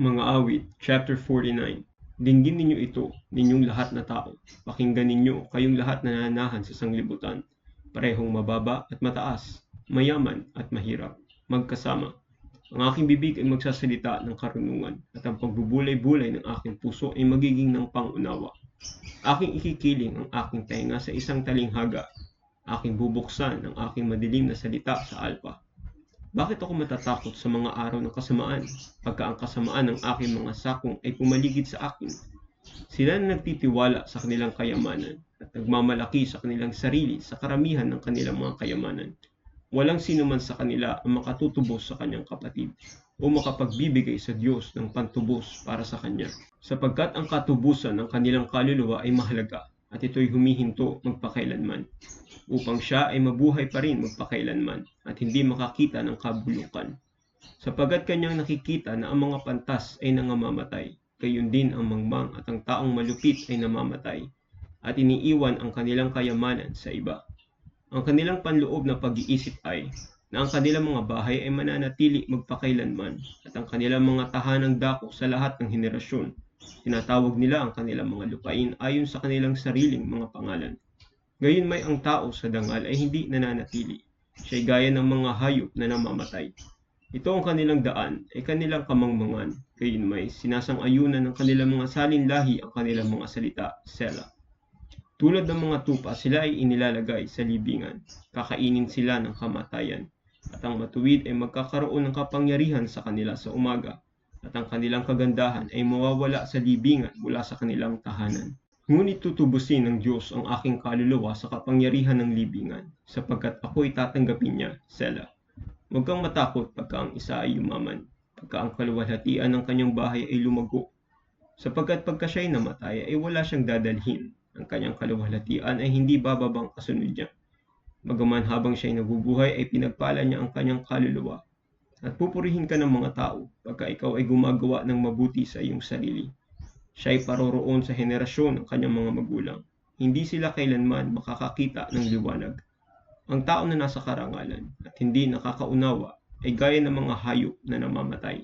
Mga awit, chapter 49. Dinggin ninyo ito, ninyong lahat na tao. Pakinggan ninyo, kayong lahat na nananahan sa sanglibutan. Parehong mababa at mataas, mayaman at mahirap, magkasama. Ang aking bibig ay magsasalita ng karunungan at ang pagbubulay-bulay ng aking puso ay magiging ng pangunawa. Aking ikikiling ang aking tainga sa isang talinghaga. Aking bubuksan ang aking madilim na salita sa alpa. Bakit ako matatakot sa mga araw ng kasamaan, pagka ang kasamaan ng aking mga sakong ay pumaligid sa akin? Sila na nagtitiwala sa kanilang kayamanan at nagmamalaki sa kanilang sarili sa karamihan ng kanilang mga kayamanan. Walang sino man sa kanila ang makatutubos sa kanyang kapatid o makapagbibigay sa Diyos ng pantubos para sa kanya. Sapagkat ang katubusan ng kanilang kaluluwa ay mahalaga at ito'y humihinto magpakailanman upang siya ay mabuhay pa rin magpakailanman at hindi makakita ng kabulukan. Sapagat kanyang nakikita na ang mga pantas ay nangamamatay, gayon din ang mangmang at ang taong malupit ay namamatay, at iniiwan ang kanilang kayamanan sa iba. Ang kanilang panloob na pag-iisip ay na ang kanilang mga bahay ay mananatili magpakailanman at ang kanilang mga tahanang dako sa lahat ng henerasyon. Tinatawag nila ang kanilang mga lupain ayon sa kanilang sariling mga pangalan. Gayon may ang tao sa dangal ay hindi nananatili. Siya'y gaya ng mga hayop na namamatay. Ito ang kanilang daan ay kanilang kamangmangan. Gayon may sinasang-ayunan ng kanilang mga salinlahi ang kanilang mga salita, Sela. Tulad ng mga tupa, sila ay inilalagay sa libingan. Kakainin sila ng kamatayan. At ang matuwid ay magkakaroon ng kapangyarihan sa kanila sa umaga. At ang kanilang kagandahan ay mawawala sa libingan mula sa kanilang tahanan. Ngunit tutubusin ng Diyos ang aking kaluluwa sa kapangyarihan ng libingan, sapagkat ako'y tatanggapin niya, Sela. Huwag kang matakot pagka ang isa ay yumaman, pagka ang kaluwalhatian ng kanyang bahay ay lumago. Sapagkat pagka siya'y namatay ay wala siyang dadalhin, ang kanyang kaluwalhatian ay hindi bababang kasunod niya. Bagaman habang siya'y nabubuhay ay pinagpala niya ang kanyang kaluluwa. At pupurihin ka ng mga tao pagka ikaw ay gumagawa ng mabuti sa iyong sarili. Siya ay paroroon sa henerasyon ng kanyang mga magulang. Hindi sila kailanman makakakita ng liwanag. Ang tao na nasa karangalan at hindi nakakaunawa ay gaya ng mga hayop na namamatay.